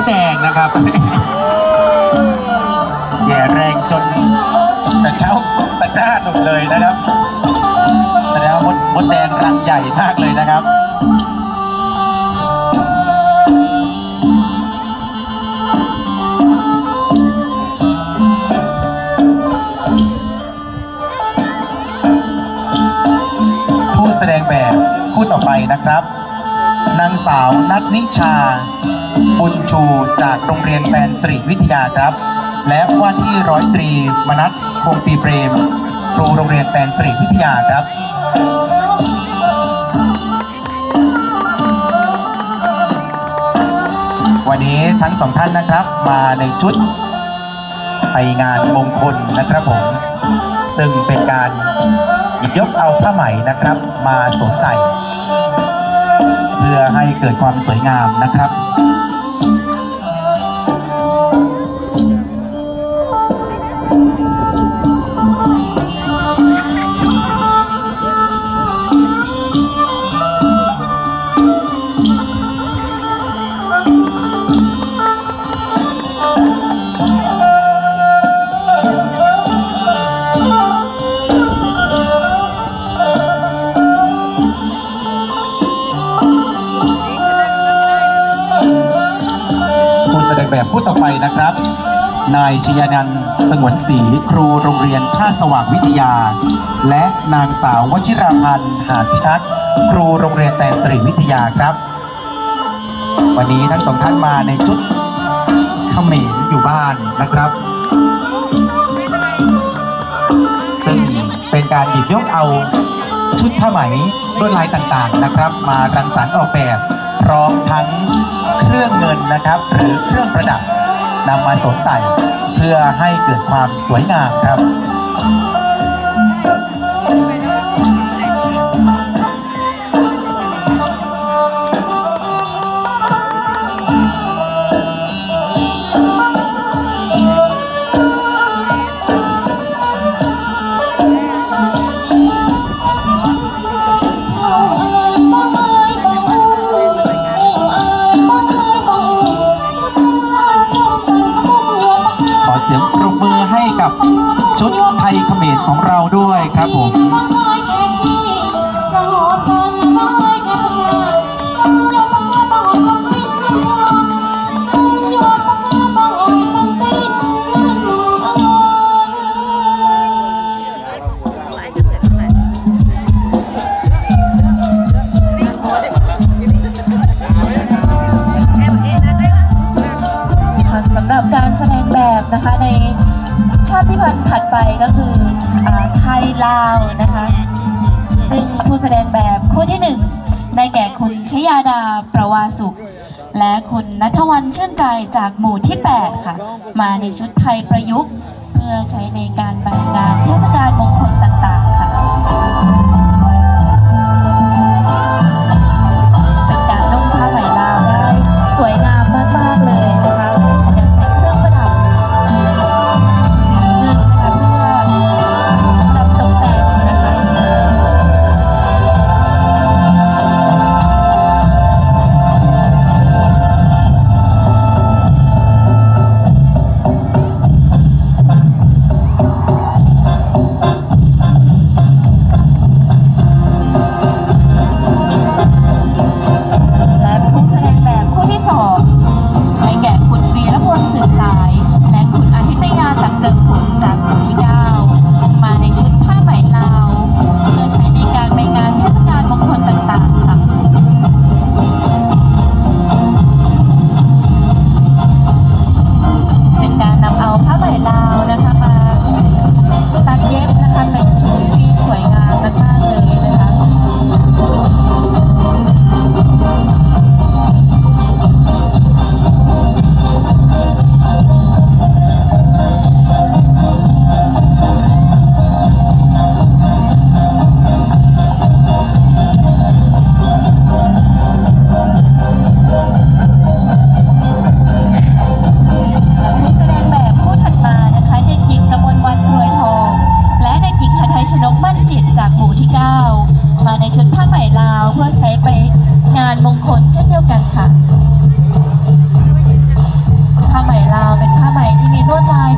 มดแดงนะครับแย่แรงจนแต่เช้าตะกร้าหนุ่มเลยนะครับ แสดงว่ามดมดแดงรังใหญ่มากเลยนะครับผู้แสดงแบบคู่ต่อไปนะครับ นางสาวนัทนิชา บุญชูจากโรงเรียนแปนสรีวิทยาครับ และว่าที่ร้อยตรีมนัทคงปีเปรม ครูโรงเรียนแปนสรีวิทยาครับวันนี้ทั้งสองท่านนะครับมาในชุดไปงานมงคลนะครับผม ซึ่งเป็นการหยิบยกเอาผ้าไหมนะครับ มาสวมใส่ เกิดความสวยงามนะครับ แสดงแบบผู้ต่อไปนะครับ นายชยานันท์สงวนศรีครูโรงเรียนท่าสว่างวิทยา และนางสาววชิราพันธ์หานพิทักษ์ครูโรงเรียนแตนสตรีวิทยาครับ วันนี้ทั้งสองท่านมาในชุดเขมรอยู่บ้านนะครับซึ่งเป็นการหยิบยกเอาชุดผ้าไหมลวดลายต่างๆนะครับ มารังสรรค์ออกแบบ ร้อมทั้งเครื่องเงินนะครับ หรือเครื่องประดับนำมาสวมใส่ เพื่อให้เกิดความสวยงามครับ เสียงปรบมือให้กับชุดไทยเขมรของเราด้วยครับผม ก่คุณชยาดาประวาสุข และคุณนัทวันชื่นใจจากหมู่ที่ 8 ค่ะ มาในชุดไทยประยุกต์ เพื่อใช้ในการไปงานเทศกาลมงคลต่างๆ ค่ะ 我乃